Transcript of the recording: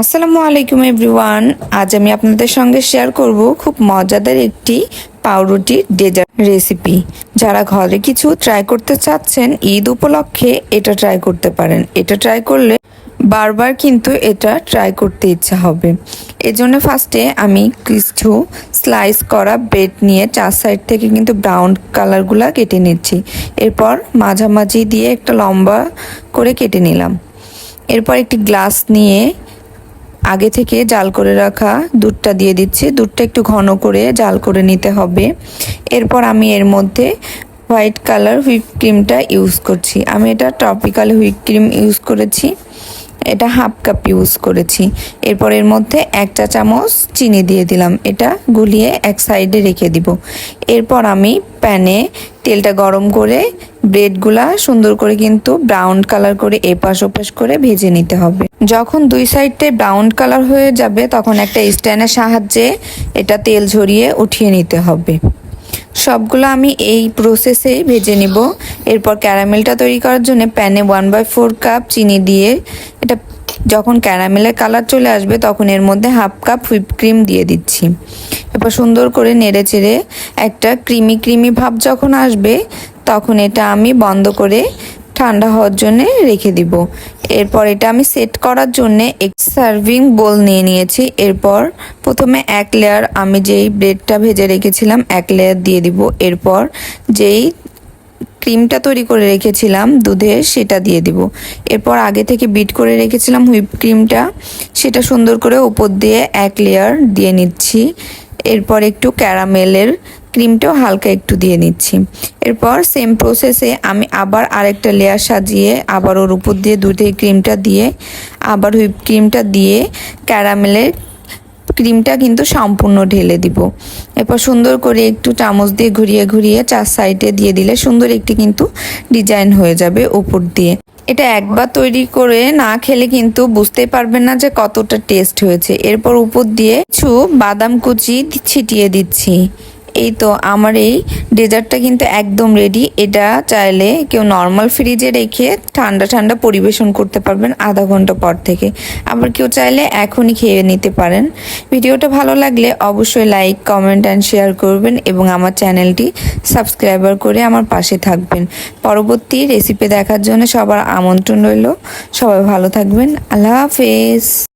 আসসালামু আলাইকুম এভরিওয়ান। আজ আমি আপনাদের সঙ্গে শেয়ার করব খুব মজাদার একটি পাউরুটির ডেজার্ট রেসিপি। যারা ঘরে কিছু ট্রাই করতে চাচ্ছেন, ঈদ উপলক্ষে এটা ট্রাই করতে পারেন। এটা ট্রাই করলে বারবার কিন্তু এটা ট্রাই করতে ইচ্ছা হবে। এজন্য ফার্স্টে আমি কিছু স্লাইস করা ব্রেড নিয়ে চার সাইড থেকে কিন্তু ব্রাউন কালারগুলা কেটে নিচ্ছি। এরপর মাঝামাঝি দিয়ে একটা লম্বা করে কেটে নিলাম। এরপর একটি গ্লাস নিয়ে আগে থেকে জাল করে রাখা দুধটা দিয়ে দিচ্ছি। দুধটা একটু ঘন করে জাল করে নিতে হবে। এরপর আমি এর মধ্যে হোয়াইট কালার হুইপ ক্রিমটা ইউজ করছি। আমি এটা টপিক্যাল হুইপ ক্রিম ইউজ করেছি। এটা হাফ কাপ ইউজ করেছি। এরপর এর মধ্যে এক চা চামচ চিনি দিয়ে দিলাম। এটা গুলিয়ে এক সাইডে রেখে দিব। এরপর আমি প্যানে তেলটা গরম করে ব্রেডগুলা সুন্দর করে কিন্তু ব্রাউন কালার করে এপাশ ওপাশ করে ভেজে নিতে হবে। যখন দুই সাইডে ব্রাউন কালার হয়ে যাবে, তখন একটা স্ট্যান্ডের সাহায্যে এটা তেল ঝরিয়ে উঠিয়ে নিতে হবে। সবগুলো আমি এই প্রসেসেই ভেজে নিব। এরপর ক্যারামেলটা তৈরি করার জন্য প্যানে ওয়ান বাই ফোর কাপ চিনি দিয়ে এটা যখন ক্যারামেলের কালার চলে আসবে, তখন এর মধ্যে হাফ কাপ হুইপ ক্রিম দিয়ে দিচ্ছি। এরপর সুন্দর করে নেড়ে চেড়ে একটা ক্রিমি ক্রিমি ভাব যখন আসবে, তখন এটা আমি বন্ধ করে ঠান্ডা হওয়ার জন্য রেখে দিব। এরপর এটা আমি সেট করার জন্য এক সার্ভিং বোল নিয়ে নিয়েছি। এরপর প্রথমে এক লেয়ার আমি যেই ব্রেডটা ভেজে রেখেছিলাম, এক লেয়ার দিয়ে দিব। এরপর যেই ক্রিমটা তৈরি করে রেখেছিলাম দুধের সেটা দিয়ে দিব। এরপর আগে থেকে বিট করে রেখেছিলাম হুইপ ক্রিমটা সেটা সুন্দর করে উপর দিয়ে এক লেয়ার দিয়ে নিচ্ছি। এরপর একটু ক্যারামেলের ক্রিমটাও হালকা একটু দিয়ে নিচ্ছি। এরপর সেম প্রসেসে আমি আবার আরেকটা লেয়ার সাজিয়ে আবার ওর উপর দিয়ে দুধের ক্রিমটা দিয়ে, আবার হুইপ ক্রিমটা দিয়ে ক্যারামেলের ক্রিমটা কিন্তু সম্পূর্ণ ঢেলে দিব। এরপর সুন্দর করে একটু চামচ দিয়ে ঘুরিয়ে ঘুরিয়ে চার সাইডে দিয়ে দিলে সুন্দর একটি কিন্তু ডিজাইন হয়ে যাবে উপর দিয়ে। এটা একবার তৈরি করে না খেলে কিন্তু বুঝতেই পারবেন না যে কতটা টেস্ট হয়েছে। এরপর উপর দিয়ে কিছু বাদাম কুচি ছিটিয়ে দিচ্ছি। এই তো আমার এই ডেজার্টটা কিন্তু একদম রেডি এটা চাইলে কেউ নর্মাল ফ্রিজে রেখে ঠান্ডা ঠান্ডা পরিবেশন করতে পারবেন আধা ঘণ্টা পর থেকে। আবার কেউ চাইলে এখনই খেয়ে নিতে পারেন। ভিডিওটা ভালো লাগলে অবশ্যই লাইক কমেন্ট অ্যান্ড শেয়ার করবেন এবং আমার চ্যানেলটি সাবস্ক্রাইবার করে আমার পাশে থাকবেন। পরবর্তী রেসিপি দেখার জন্য সবার আমন্ত্রণ রইল। সবাই ভালো থাকবেন। আল্লাহ হাফেজ।